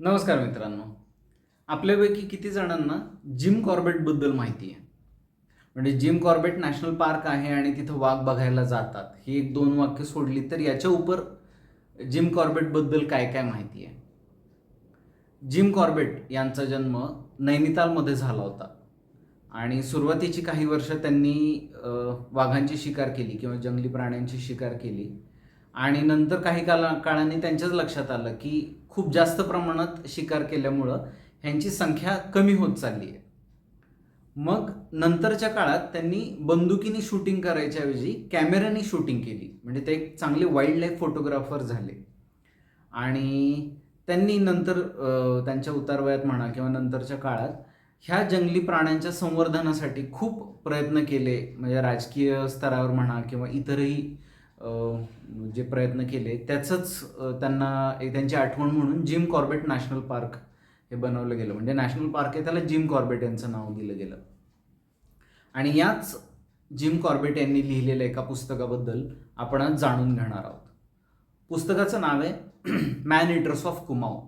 नमस्कार मित्रांनो. आपल्यापैकी किती जणांना जिम कॉर्बेटबद्दल माहिती आहे? म्हणजे जिम कॉर्बेट नॅशनल पार्क आहे आणि तिथं वाघ बघायला जातात. ही एक दोन वाक्य सोडली तर याच्या उपर जिम कॉर्बेटबद्दल काय काय माहिती आहे? जिम कॉर्बेट यांचा जन्म नैनितालमध्ये झाला होता. आणि सुरुवातीची काही वर्ष त्यांनी वाघांची शिकार केली किंवा जंगली प्राण्यांची शिकार केली. आणि नंतर काही काला काळाने त्यांच्याच लक्षात आलं की खूप जास्त प्रमाणात शिकार केल्यामुळं ह्यांची संख्या कमी होत चालली आहे. मग नंतरच्या काळात त्यांनी बंदुकीने शूटिंग करायच्या ऐवजी कॅमेऱ्याने शूटिंग केली. म्हणजे ते एक चांगले वाईल्ड लाईफ फोटोग्राफर झाले. आणि त्यांनी नंतर त्यांच्या उतारवयात म्हणा किंवा नंतरच्या काळात ह्या जंगली प्राण्यांच्या संवर्धनासाठी खूप प्रयत्न केले. म्हणजे राजकीय स्तरावर म्हणा किंवा इतरही जे प्रयत्न केले त्याचंच त्यांना एक त्यांची आठवण म्हणून जिम कॉर्बेट नॅशनल पार्क हे बनवलं गेलं. म्हणजे नॅशनल पार्क आहे त्याला जिम कॉर्बेट यांचं नाव दिलं गेलं. आणि याच जिम कॉर्बेट यांनी लिहिलेल्या एका पुस्तकाबद्दल आपण आज जाणून घेणार आहोत. पुस्तकाचं नाव आहे man eaters of Kumaon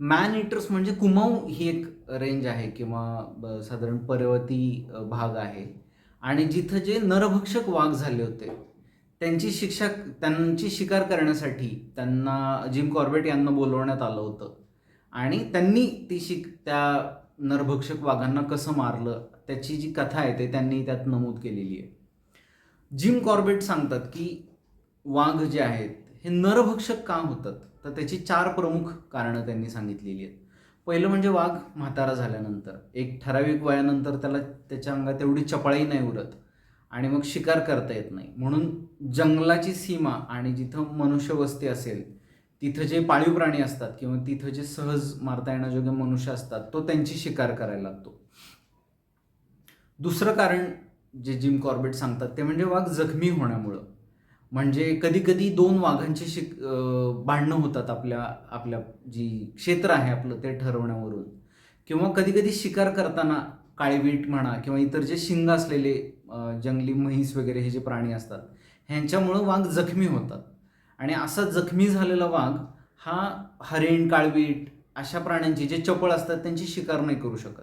man eaters म्हणजे कुमाऊ ही एक रेंज आहे किंवा ब- साधारण पर्वती भाग आहे. आणि जिथं जे नरभक्षक वाघ झाले होते त्यांची शिक्षा त्यांची शिकार करण्यासाठी त्यांना जिम कॉर्बेट यांना बोलवण्यात आलं होतं. आणि त्यांनी ती शिक त्या नरभक्षक वाघांना कसं मारलं त्याची जी कथा आहे ते त्यांनी त्यात नमूद केलेली आहे. जिम कॉर्बेट सांगतात की वाघ जे आहेत हे नरभक्षक का होतात? तर त्याची चार प्रमुख कारणं त्यांनी सांगितलेली आहेत. पहिलं म्हणजे वाघ म्हातारा झाल्यानंतर. एक ठराविक वयानंतर त्याला त्याच्या अंगात एवढी चपळाई नाही उरत आणि मग शिकार करता येत नाही. म्हणून जंगलाची सीमा आणि जिथं मनुष्यवस्ती असेल तिथं जे पाळीव प्राणी असतात किंवा तिथं जे सहज मारता येण्याजोगे मनुष्य असतात तो त्यांची शिकार करायला लागतो. दुसरं कारण जे जिम कॉर्बेट सांगतात ते म्हणजे वाघ जखमी होण्यामुळं. म्हणजे कधी कधी दोन वाघांची शिक भांडणं होतात आपल्या आपल्या जी क्षेत्र आहे आपलं ते ठरवण्यावरून. किंवा कधी कधी शिकार करताना काळीवीट म्हणा किंवा इतर जे शिंग असलेले जंगली म्हैस वगैरे हे जे प्राणी असतात ह्यांच्यामुळं वाघ जखमी होतात. आणि असा जखमी झालेला वाघ हा हरिण काळवीट अशा प्राण्यांची जे चपळ असतात त्यांची शिकार नाही करू शकत.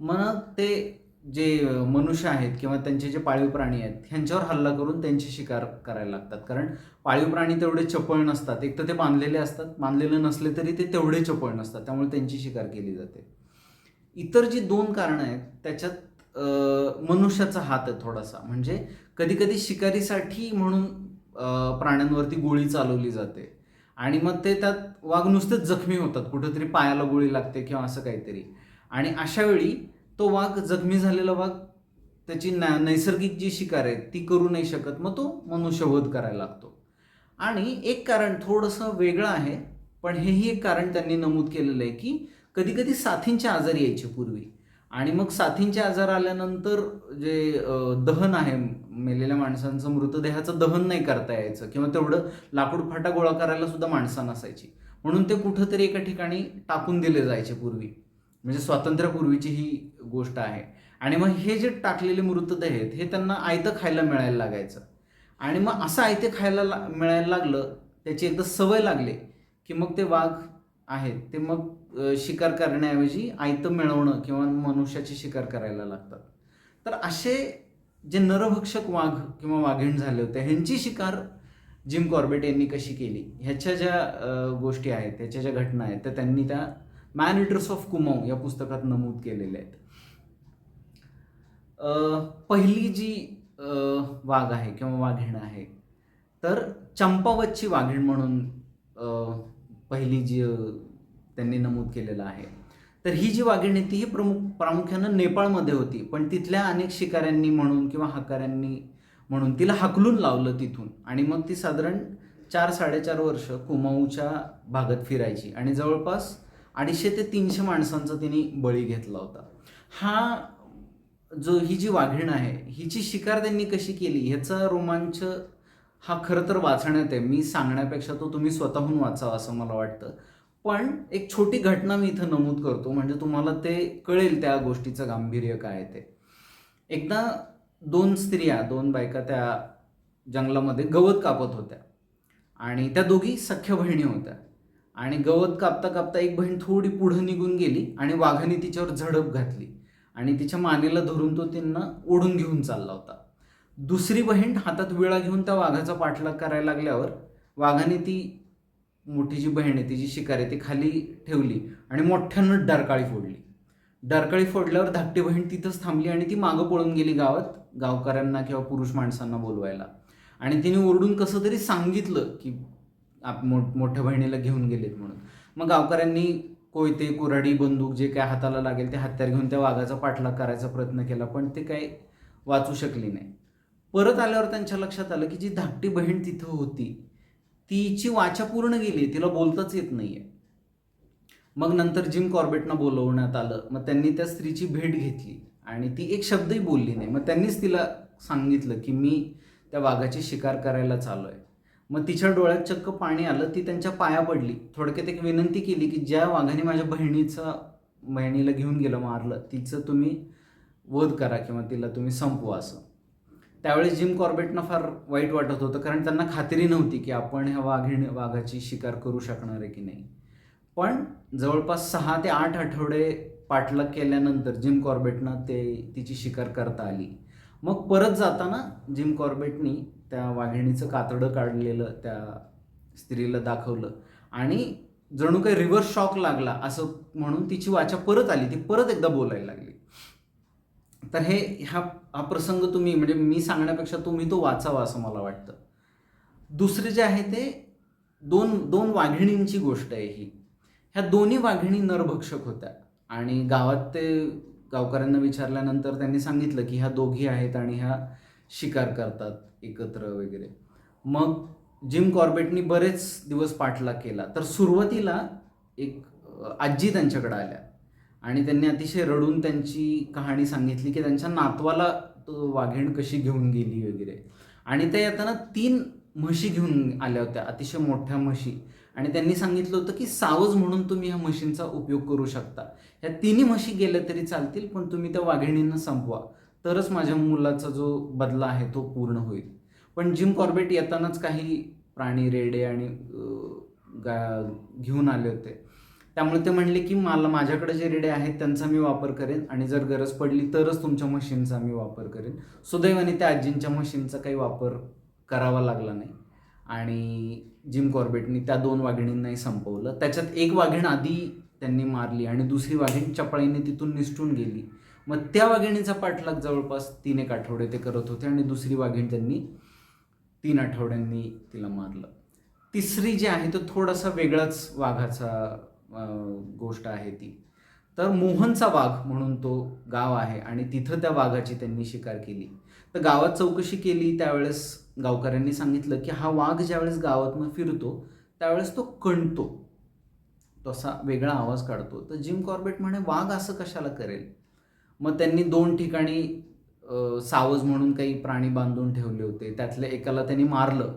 मग ते जे मनुष्य आहेत किंवा त्यांचे जे पाळीव प्राणी आहेत ह्यांच्यावर हल्ला करून त्यांची शिकार करायला लागतात. कारण पाळीव प्राणी तेवढे चपळ नसतात. एक तर ते बांधलेले असतात. बांधलेले नसले तरी ते तेवढे चपळ नसतात. त्यामुळे त्यांची शिकार केली जाते. इतर जी दोन कारणं आहेत त्याच्यात मनुष्याचा हात आहे थोडासा. म्हणजे कधीकधी शिकारीसाठी म्हणून प्राण्यांवरती गोळी चालवली जाते. आणि मग ते त्यात वाघ नुसतेच जखमी होतात. कुठंतरी पायाला गोळी लागते किंवा असं काहीतरी. आणि अशावेळी तो वाघ जखमी झालेला वाघ त्याची ना नैसर्गिक जी शिकार आहे ती करू नाही शकत. मग तो मनुष्यवध करायला लागतो. आणि एक कारण थोडंसं वेगळं आहे पण हेही एक कारण त्यांनी नमूद केलेलं आहे की कधी कधी साथींचे आजार यायचे पूर्वी. आणि मग साथींचे आजार आल्यानंतर जे दहन आहे मेलेल्या माणसांचं मृतदेहाचं दहन नाही करता यायचं किंवा तेवढं लाकूड फाटा गोळा करायला सुद्धा माणसं नसायची. म्हणून ते कुठंतरी एका ठिकाणी टाकून दिले जायचे पूर्वी. म्हणजे स्वातंत्र्यापूर्वीची ही गोष्ट आहे. आणि मग हे जे टाकलेले मृतदेह आहेत हे त्यांना आयतं खायला मिळायला लागायचं. आणि मग असं आयते खायला ला मिळायला लागलं त्याची एकदा सवय लागली की मग ते वाघ आहेत ते मग शिकार करण्याऐवजी आयतं मिळवणं किंवा मनुष्याची शिकार करायला लागतात. तर असे जे नरभक्षक वाघ किंवा वाघीण झाले होते ह्यांची शिकार जिम कॉर्बेट यांनी कशी केली? ह्याच्या ज्या गोष्टी आहेत त्याच्या ज्या घटना आहेत त्या त्यांनी त्या मॅन इटर्स ऑफ कुमाऊ या पुस्तकात नमूद केलेले आहेत. पहिली जी वाघ आहे किंवा वाघिण आहे तर चंपावतची वाघीण म्हणून पहिली जी त्यांनी नमूद केलेलं आहे. तर ही जी वाघिणी आहे ती ही प्रमुख प्रामुख्यानं नेपाळमध्ये होती पण तिथल्या अनेक शिकाऱ्यांनी म्हणून किंवा हकाऱ्यांनी म्हणून तिला हाकलून लावलं तिथून. आणि मग ती साधारण चार साडेचार वर्ष कुमाऊच्या भागात फिरायची. आणि जवळपास अडीचशे ते तीनशे माणसांचा तिने बळी घेतला होता. हा जो ही जी वाघीण आहे हिची शिकार त्यांनी कशी केली? ह्याचा रोमांच हा खरं तर वाचण्यात आहे. मी सांगण्यापेक्षा तो तुम्ही स्वतःहून वाचावा असं मला वाटतं. पण एक छोटी घटना मी इथं नमूद करतो म्हणजे तुम्हाला ते कळेल त्या गोष्टीचं गांभीर्य काय आहे ते. एकदा दोन स्त्रिया दोन बायका त्या जंगलामध्ये गवत कापत होत्या. आणि त्या दोघी सख्या बहिणी होत्या. आणि गवत कापता कापता एक बहीण थोडी पुढं निघून गेली आणि वाघाने तिच्यावर झडप घातली. आणि तिच्या मानेला धरून तो त्यांना ओढून घेऊन चालला होता. दुसरी बहीण हातात विळा घेऊन त्या वाघाचा पाठलाग करायला लागल्यावर वाघाने ती मोठी जी बहीण आहे तिची शिकार आहे ती खाली ठेवली आणि मोठ्यानं डरकाळी फोडली. डरकाळी फोडल्यावर धाकटी बहीण तिथंच थांबली आणि ती मागं पळून गेली गावात गावकऱ्यांना किंवा पुरुष माणसांना बोलवायला. आणि तिने ओरडून कसं तरी सांगितलं की आप मोठ मोठ्या बहिणीला घेऊन गेलेत म्हणून. मग गावकऱ्यांनी कोयते कुऱ्हाडी बंदूक जे काय हाताला लागेल ते हत्यार घेऊन त्या वाघाचा पाठलाग करायचा प्रयत्न केला पण ते काही वाचू शकली नाही. परत आल्यावर त्यांच्या लक्षात आलं की जी धाकटी बहीण तिथं होती तिची वाचा पूर्ण गेली तिला बोलताच येत नाही आहे मग नंतर जिम कॉर्बेटनं बोलवण्यात आलं मग त्यांनी त्या स्त्रीची भेट घेतली आणि ती एक शब्दही बोलली नाही. मग त्यांनीच तिला सांगितलं की मी त्या वाघाची शिकार करायला चालू आहे मग तिच्या डोळ्यात चक्क पाणी आलं ती त्यांच्या पाया पडली. थोडक्यात एक विनंती केली की ज्या वाघाने माझ्या बहिणीचं बहिणीला घेऊन गेलं मारलं तिचं तुम्ही वध करा किंवा तिला तुम्ही संपवा असं. त्यावेळेस जिम कॉर्बेटनं फार वाईट वाटत होतं कारण त्यांना खात्री नव्हती की आपण ह्या वाघिणी वाघाची शिकार करू शकणार आहे की नाही. पण जवळपास सहा ते आठ आठवडे पाठलाग केल्यानंतर जिम कॉर्बेटनं ते तिची शिकार करता आली. मग परत जाताना जिम कॉर्बेटनी त्या वाघिणीचं कातडं काढलेलं त्या स्त्रीला दाखवलं. आणि जणू काही रिव्हर्स शॉक लागला असं म्हणून तिची वाचा परत आली ती परत एकदा बोलायला लागली. तर हे ह्या हा प्रसंग तुम्ही म्हणजे मी सांगण्यापेक्षा तुम्ही तो वाचावा असं मला वाटतं. दुसरे जे आहे ते दोन दोन वाघिणींची गोष्ट आहे ही. ह्या दोन्ही वाघिणी नरभक्षक होत्या. आणि गावात ते गावकऱ्यांना विचारल्यानंतर त्यांनी सांगितलं की ह्या दोघी आहेत आणि ह्या शिकार करतात एकत्र वगैरे. मग जिम कॉर्बेटनी बरेच दिवस पाठलाग केला. तर सुरुवातीला एक आजी त्यांच्याकडे आल्या. आणि त्यांनी अतिशय रडून त्यांची कहाणी सांगितली की त्यांच्या नातवाला तो वाघीण कशी घेऊन गेली वगैरे. आणि ते येताना तीन म्हशी घेऊन आल्या होत्या अतिशय मोठ्या म्हशी. आणि त्यांनी सांगितलं होतं की सावज म्हणून तुम्ही ह्या म्हशींचा उपयोग करू शकता. ह्या तिन्ही म्हशी गेल्या तरी चालतील पण तुम्ही त्या वाघिणींना संपवा. तरच माझ्या मुलाचा जो बदला आहे तो पूर्ण होईल. पण जिम कॉर्बेट येतानाच काही प्राणी रेडे आणि गा घेऊन आले होते. त्यामुळे ते म्हणले की मला माझ्याकडे जे रेडे आहेत त्यांचा मी वापर करेन आणि जर गरज पडली तरच तुमच्या मशीनचा मी वापर करेन. सुदैवाने त्या आजींच्या मशीनचा काही वापर करावा लागला नाही. आणि जिम कॉर्बेटनी त्या दोन वाघिणींनाही संपवलं. त्याच्यात एक वाघीण आधी त्यांनी मारली आणि दुसरी वाघीण चपळीने तिथून निसटून गेली. मग त्या वाघिणीचा पाठलाग जवळपास तीन एक आठवडे ते करत होते आणि दुसरी वाघीण त्यांनी तीन आठवड्यांनी तिला मारलं. तिसरी जी आहे तो थोडासा वेगळाच वाघाचा गोष्ट आहे ती. तर मोहनचा वाघ म्हणून तो गाव आहे आणि तिथं त्या वाघाची त्यांनी शिकार केली. तर गावात चौकशी केली त्यावेळेस गावकऱ्यांनी सांगितलं की हा वाघ ज्यावेळेस गावातनं फिरतो त्यावेळेस तो कणतो. तो असा वेगळा आवाज काढतो. तर जिम कॉर्बेट म्हणे वाघ असं कशाला करेल? मग त्यांनी दोन ठिकाणी सावज म्हणून काही प्राणी बांधून ठेवले होते. त्यातल्या एकाला त्यांनी मारलं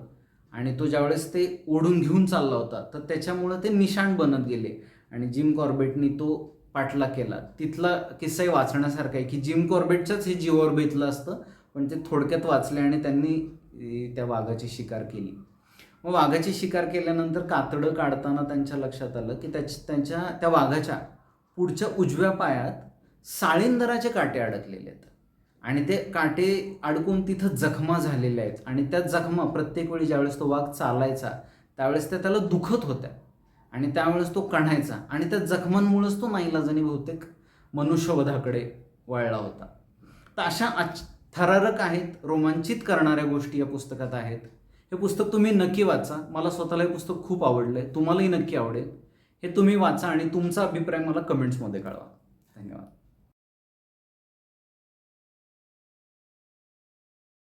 आणि तो ज्यावेळेस ते ओढून घेऊन चालला होता तर त्याच्यामुळं ते निशाण बनत गेले. आणि जिम कॉर्बेटनी तो पाठलाग केला. तिथला किस्साही वाचण्यासारखा आहे की जिम कॉर्बेटच्याच हे जीवावर बेतलं असतं पण ते थोडक्यात वाचले आणि त्यांनी त्या वाघाची शिकार केली. मग वाघाची शिकार केल्यानंतर कातडं काढताना त्यांच्या लक्षात आलं की त्याच त्यांच्या त्या वाघाच्या पुढच्या उजव्या पायात साळिंदराचे काटे अडकलेले आहेत. आणि ते काटे अडकून तिथं जखमा झालेल्या आहेत. आणि त्या जखमा प्रत्येक वेळी ज्यावेळेस तो वाघ चालायचा त्यावेळेस त्या त्याला दुखत होत्या. आणि त्यावेळेस तो कणायचा. आणि त्या जखमांमुळेच तो नाईलाजाने बहुतेक मनुष्यवधाकडे वळला होता. तर अशा आच थरारक आहेत रोमांचित करणाऱ्या गोष्टी या पुस्तकात आहेत. हे पुस्तक तुम्ही नक्की वाचा. मला स्वतःला हे पुस्तक खूप आवडलं आहे तुम्हालाही नक्की आवडेल. हे तुम्ही वाचा आणि तुमचा अभिप्राय मला कमेंट्समध्ये कळवा. धन्यवाद.